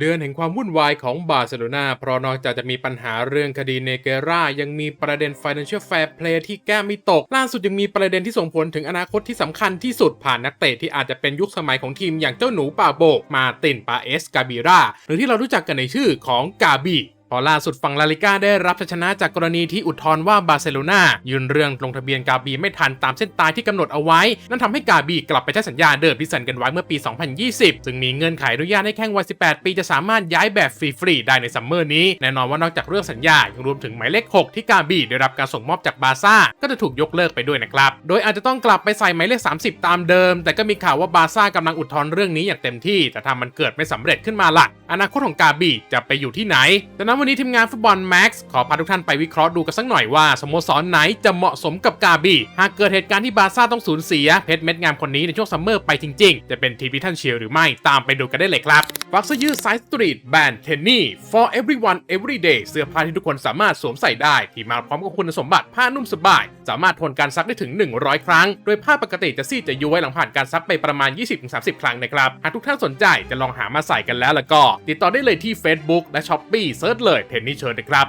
เดือนแห่งความวุ่นวายของบาร์เซโลนาเพราะนอกจากจะมีปัญหาเรื่องคดีเนเกรายังมีประเด็น Financial Fair Play ที่แก้ไม่ตก ล่าสุดยังมีประเด็นที่ส่งผลถึงอนาคตที่สำคัญที่สุดผ่านนักเตะที่อาจจะเป็นยุคสมัยของทีมอย่างเจ้าหนูป่าโบกมาตินปาเอสกาบิราหรือที่เรารู้จักกันในชื่อของกาบี พอล่าสุดฝั่งลาลิก้าได้รับชัยชนะจากกรณีที่อุทธรณ์ว่าบาร์เซโลนายื่นเรื่องลงทะเบียนกาบีไม่ทันตามเส้นตายที่กำหนดเอาไว้ นั่นทำให้กาบีกลับไปใช้สัญญาเดิมที่เซ็นกันไว้เมื่อปี 2020 ซึ่งมีเงื่อนไขอนุญาตให้แข้งวัย 18 ปีจะสามารถย้ายแบบฟรีๆได้ในซัมเมอร์นี้ แน่นอนว่านอกจากเรื่องสัญญายังรวมถึงหมายเลข 6 ที่กาบีได้รับการส่งมอบจากบาร์ซ่าก็จะถูกยกเลิกไปด้วยนะครับ โดยอาจจะต้องกลับไปใส่หมายเลข 30 ตามเดิม แต่ก็มีข่าวว่าบาร์ซ่ากำลังอุทธรณ์เรื่องนี้อย่างเต็มที่ แต่ถ้ามันเกิดไม่สำเร็จขึ้นมาล่ะอนาคตของกาบีจะไปอยู่ที่ไหนดังนั้นวันนี้ทีมงานฟุตบอลแม็กซ์ขอพาทุกท่านไปวิเคราะห์ดูกันสักหน่อยว่าสโมสรไหนจะเหมาะสมกับกาบี หากเกิดเหตุการณ์ที่บาร์ซ่าต้องสูญเสียเพชรเม็ดงามคนนี้ในช่วงซัมเมอร์ไปจริงๆ จะเป็นทีมที่ท่านเชียร์หรือไม่ตามไปดูกันได้เลยครับฟักเสื้อยืดไซส์สตรีทแบรนด์เทนนี่ for everyone every day เสื้อผ้าที่ทุกคนสามารถสวมใส่ได้ ที่มาพร้อมกับคุณสมบัติผ้านุ่มสบาย สามารถทนการซักได้ถึง 100 ครั้ง โดยผ้าปกติจะซีดจะย้วยหลังผ่านการซักไปประมาณ 20-30 ครั้งนะครับหากทุกท่านสนใจจะลองหามาใส่กันแล้วแล้วก็ ติดต่อได้เลยที่ Facebook และ Shopee เซิร์ชเลยเทนนี่เชิญนะครับ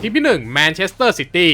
ทีมที่1แมนเชสเตอร์ซิตี้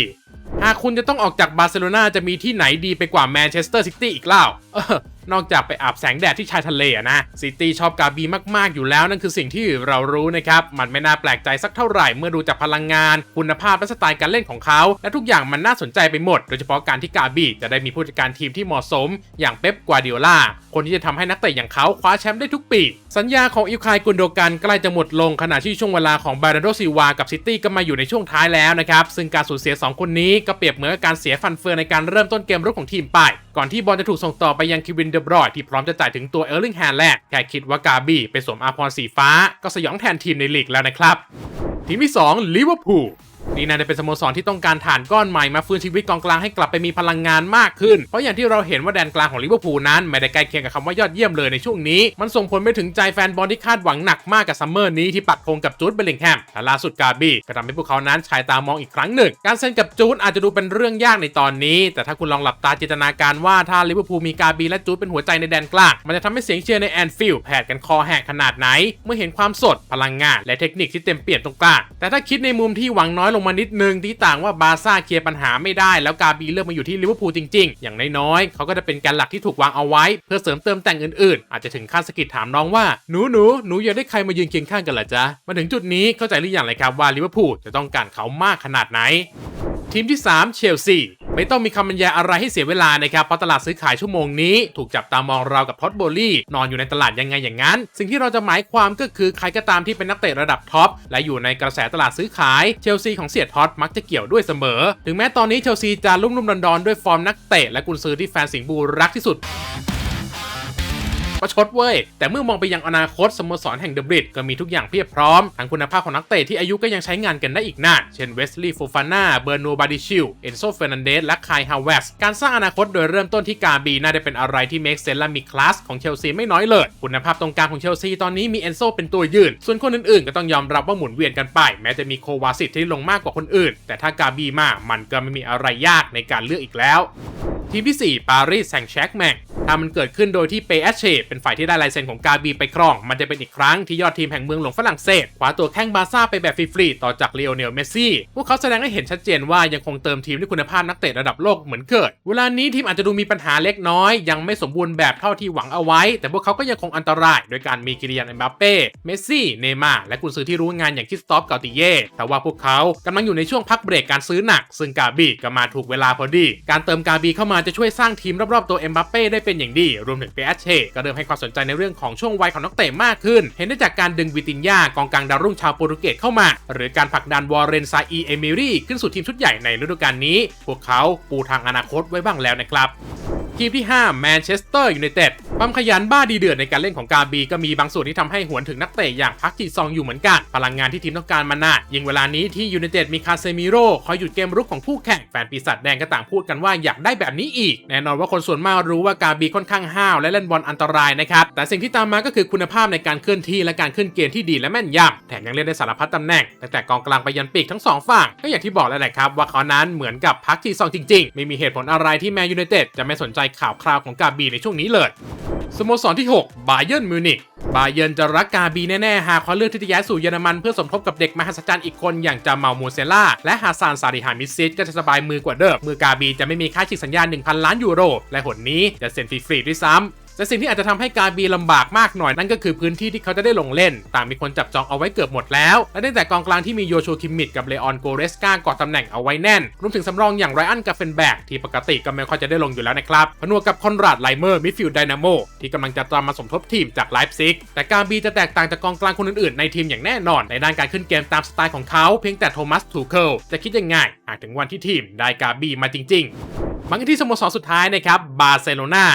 หากคุณจะต้องออกจากบาร์เซโลนาจะมีที่ไหนดีไปกว่าแมนเชสเตอร์ซิตี้อีกเล่าเนอกจากไปอาบแสงแดดที่ชายทะเลอะนะ ซิตี้ชอบกาบีมากๆอยู่แล้วนั่นคือสิ่งที่เรารู้นะครับ มันไม่น่าแปลกใจสักเท่าไหร่เมื่อดูจากพลังงาน คุณภาพและสไตล์การเล่นของเขา และทุกอย่างมันน่าสนใจไปหมด โดยเฉพาะการที่กาบีจะได้มีผู้จัดการทีมที่เหมาะสม อย่างเป๊ปกวาร์ดิโอลาคนที่จะทำให้นักเตะอย่างเขาคว้าแชมป์ได้ทุกปี สัญญาของอิลคายกุนโดกันใกล้จะหมดลงขณะที่ช่วงเวลาของบาร์โดซิวากับซิตี้ก็มาอยู่ในช่วงท้ายแล้วนะครับซึ่งการสูญเสีย 2 คนนี้ก็เปรียบเหมือนกับการเสียฟันเฟืองในการเริ่มต้นเกมรุกของทีมไป ก่อนที่บอลจะถูกส่งต่อไปยังคิวินเดบรอยที่พร้อมจะจ่ายถึงตัวเออร์ลิงแฮนแลกแค่คิดว่ากาบีไปสวมอาพรสีฟ้า ก็สยองแทนทีมในลีกแล้วนะครับทีมที่2ลิเวอร์พูล นี่น่าจะเป็นสโมสรที่ต้องการฐานก้อนใหม่มาฟื้นชีวิตกองกลางให้กลับไปมีพลังงานมากขึ้น เพราะอย่างที่เราเห็นว่าแดนกลางของลิเวอร์พูลนั้น ไม่ได้ใกล้เคียงกับคำว่ายอดเยี่ยมเลยในช่วงนี้ มันส่งผลไปถึงใจแฟนบอลที่คาดหวังหนักมากกับซัมเมอร์นี้ที่ปักธงกับจูดเบลลิงแฮมและล่าสุดกาบีก็ทำให้พวกเขานั้นชายตามองอีกครั้งหนึ่ง การเซ็นกับจูดอาจจะดูเป็นเรื่องยากในตอนนี้ แต่ถ้าคุณลองหลับตาจินตนาการว่าถ้าลิเวอร์พูลมีกาบีและจูดเป็นหัวใจในแดนกลางมันจะทำให้เสียงเชียร์ในแอนฟิลด์แผดกันคอแหกขนาดไหน เมื่อเห็นความสดพลังงาน และเทคนิคที่เต็มเปี่ยมตรงกลางแต่ถ้าคิดในมุมที่หวังน้อยลงมานิดนึงที่ต่างว่าบาซ่าเคลียร์ปัญหาไม่ได้แล้วกาบีเลือกมาอยู่ที่ลิเวอร์พูลจริงๆ อย่างน้อยๆเขาก็จะเป็นการหลักที่ถูกวางเอาไว้ เพื่อเสริมเติมแต่งอื่นๆ อาจจะถึงขั้นสกิดถามน้องว่าหนูหนูหนูอยากได้ใครมายืนเคียงข้างกันล่ะจ๊ะมาถึงจุดนี้เข้าใจหรือยังเลยครับว่าลิเวอร์พูลจะต้องการเขามากขนาดไหน ทีมที่ 3 เชลซี ไม่ต้องมีคำบรรยายอะไรให้เสียเวลานะครับเพราะตลาดซื้อขายชั่วโมงนี้ ถูกจับตามองเรากับท็อตโบลี่นอนอยู่ในตลาดยังไงอย่างนั้น สิ่งที่เราจะหมายความก็คือใครก็ตามที่เป็นนักเตะระดับท็อปและอยู่ในกระแสตลาดซื้อขายเชลซีของเสียท็อตมักจะเกี่ยวด้วยเสมอ ถึงแม้ตอนนี้เชลซีจะลุ่มๆดอนๆด้วยฟอร์มนักเตะและกุนซือที่แฟนสิงห์บูรักที่สุด ประชดเว้ย แต่เมื่อมองไปยังอนาคตสโมสรแห่งเดอะบริดก็มีทุกอย่างเพียบพร้อม ทั้งคุณภาพของนักเตะที่อายุก็ยังใช้งานกันได้อีกนาน เช่นเวสลีย์โฟฟาน่า เบอร์โนบาดิชิล เอนโซเฟรนันเดส และคายฮาวเวส การสร้างอนาคตโดยเริ่มต้นที่กาบีน่าจะเป็นอะไรที่เมคเซนและมีคลาสของเชลซีไม่น้อยเลย คุณภาพตรงกลางของเชลซีตอนนี้มีเอนโซเป็นตัวยืน ส่วนคนอื่นๆ ก็ต้องยอมรับว่าหมุนเวียนกันไป แม้จะมีโควาสิตที่ลงมากกว่าคนอื่น แต่ถ้ากาบีมามันก็ไม่มีอะไรยากในการเลือกอีกแล้ว ทีมที่ 4 ปารีสแซงต์แชร์กแมงถ้ามันเกิดขึ้นโดยที่เปเอชเชเป็นฝ่ายที่ได้ลายเซ็นของกาบีไปครอง มันจะเป็นอีกครั้งที่ยอดทีมแห่งเมืองหลวงฝรั่งเศสคว้าตัวแข้งบาซ่าไปแบบฟรีๆต่อจากเลโอเนลเมสซี่ พวกเขาแสดงให้เห็นชัดเจนว่ายังคงเติมทีมด้วยคุณภาพนักเตะระดับโลกเหมือนเกิด เวลานี้ทีมอาจจะดูมีปัญหาเล็กน้อย ยังไม่สมบูรณ์แบบเท่าที่หวังเอาไว้ แต่พวกเขาก็ยังคงอันตรายโดยการมีกิริยานเอ็มบัปเป้ เมสซี่ เนย์มาและกุนซือที่รู้งานอย่างคิสตอฟกาติเย่แต่ว่าพวกเขากำลังอยู่ในช่วงพักเบรกการซื้อหนัก ซึ่งกาบีก็มาถูกเวลาพอดี การเติมกาบีเข้ามาจะช่วยสร้างทีมรอบๆตัวเอ็มบัปเป้ได้เป็นอย่างดี รวมถึงเปเอชเชก็เริ่มให้ความสนใจในเรื่องของช่วงวัยของนักเตะมากขึ้น เห็นได้จากการดึงวิตินยากองกลางดาวรุ่งชาวโปรตุเกสเข้ามา หรือการผลักดันวอร์เรนซาอีเอมิรี่ขึ้นสู่ทีมชุดใหญ่ในฤดูกาลนี้ พวกเขาปูทางอนาคตไว้บ้างแล้วนะครับทีมที่ 5 แมนเชสเตอร์ยูไนเต็ด ความขยันบ้าดีเดือดในการเล่นของกาบีก็มีบางส่วนที่ทำให้หวนถึงนักเตะอย่างพักจีซองอยู่เหมือนกัน พลังงานที่ทีมต้องการมานานยิ่งเวลานี้ที่ยูไนเต็ดมีคาเซมิโร่คอยหยุดเกมรุกของคู่แข่งแฟนปีศาจแดงก็ต่างพูดกันว่าอยากได้แบบนี้อีก แน่นอนว่าคนส่วนมากรู้ว่ากาบีค่อนข้างห้าวและเล่นบอลอันตรายนะครับ แต่สิ่งที่ตามมาก็คือคุณภาพในการเคลื่อนที่และการขึ้นเกมที่ดีและแม่นยำแถมยังเล่นได้สารพัดตำแหน่งตั้งแต่กองกลางไปยันปีกทั้งสองฝั่งก็อย่างที่บอกแล้วแหละครับว่าเขานั้นเหมือนกับพักจีซองจริง ๆ ไม่มีเหตุผลอะไรที่แมนยูไนเต็ดจะไม่สนใจข่าวคราวของกาบีในช่วงนี้เลย สโมสรที่ 6 บาเยิร์นมิวนิกบาเยิร์นจะรักกาบีแน่ๆ หากเขาเลือกที่จะย้ายสู่เยอรมันเพื่อสมทบกับเด็กมหัศจรรย์อีกคนอย่างจามามูเซล่า และฮาซานซาดิฮามิซิดก็จะสบายมือกว่าเดิม มือกาบีจะไม่มีค่าฉีกสัญญา 1,000 ล้านยูโร และหนนี้จะเซ็นฟรีๆด้วยซ้ำ แต่สิ่งที่อาจจะทำให้กาบีลำบากมากหน่อยนั่นก็คือพื้นที่ที่เขาจะได้ลงเล่น ต่างมีคนจับจองเอาไว้เกือบหมดแล้ว และตั้งแต่กองกลางที่มีโยชูคิมมิดกับเลออนโกเรสกาเกาะตำแหน่งเอาไว้แน่น รวมถึงสำรองอย่างไรอันกาเฟนแบกที่ปกติก็ไม่ค่อยจะได้ลงอยู่แล้วนะครับผนวกกับคอนราดไลเมอร์มิดฟิลด์ไดนาโมที่กำลังจะตามมาสมทบทีมจากไลฟ์ซิกแต่กาบีจะแตกต่างจากกองกลางคนอื่นๆในทีมอย่างแน่นอน ในด้านการขึ้นเกมตามสไตล์ของเขาเพียงแต่โทมัสทูเคิลจะคิดยังไงหากถึงวันที่ทีมได้กาบีมาจริงๆมากันที่สโมสรสุดท้ายนะครับบาร์เซโลนา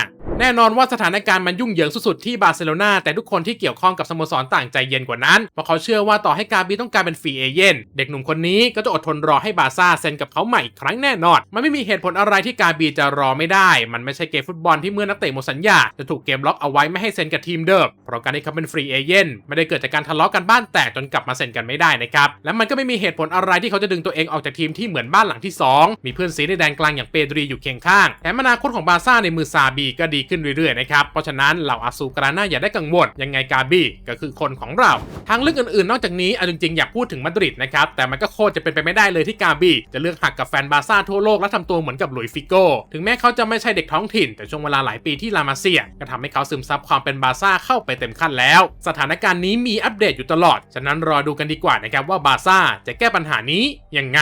แน่นอนว่าสถานการณ์มันยุ่งเหยิงสุดๆที่บาร์เซโลนาแต่ทุกคนที่เกี่ยวข้องกับสโมสรต่างใจเย็นกว่านั้นเพราะเขาเชื่อว่าต่อให้กาบีต้องการเป็นฟรีเอเย่นเด็กหนุ่มคนนี้ก็จะอดทนรอให้บาร์ซ่าเซ็นกับเขาใหม่อีกครั้งแน่นอน มันไม่มีเหตุผลอะไรที่กาบีจะรอไม่ได้ มันไม่ใช่เกมฟุตบอลที่เมื่อนักเตะหมดสัญญาจะถูกเกมล็อกเอาไว้ไม่ให้เซ็นกับทีมเดิมเพราะการที่เขาเป็นฟรีเอเย่นไม่ได้เกิดจากการทะเลาะกันบ้านแตกจนกลับมาเซ็นกันไม่ได้นะครับและมันก็ไม่มีเหตุผลอะไรที่เขาจะดึงตัวเองออกจากทีมที่เหมือนบ้านหลังที่สองมีเพื่อนซีในแดนกลางอย่างเปดรีอยู่เคียงข้างแถมอนาคตของบาร์ซ่าในมือซาบีก็ดีขึ้นเรื่อยๆนะครับ เพราะฉะนั้นเหล่าอาซูกราน่าอย่าได้กังวลยังไงกาบี้ก็คือคนของเรา ทางเลือกอื่นๆ นอกจากนี้เอาจริงๆ อยากพูดถึงมาดริดนะครับ แต่มันก็โคตรจะเป็นไปไม่ได้เลยที่กาบี้จะเลือกหักกับแฟนบาร์ซ่าทั่วโลกและทำตัวเหมือนกับหลุยส์ฟิโก้ถึงแม้เขาจะไม่ใช่เด็กท้องถิ่น แต่ช่วงเวลาหลายปีที่ลามาเซีย ก็ทำให้เขาซึมซับความเป็นบาร์ซ่าเข้าไปเต็มขั้นแล้ว สถานการณ์นี้มีอัปเดตอยู่ตลอด ฉะนั้นรอดูกันดีกว่านะครับว่าบาร์ซ่าจะแก้ปัญหานี้ยังไง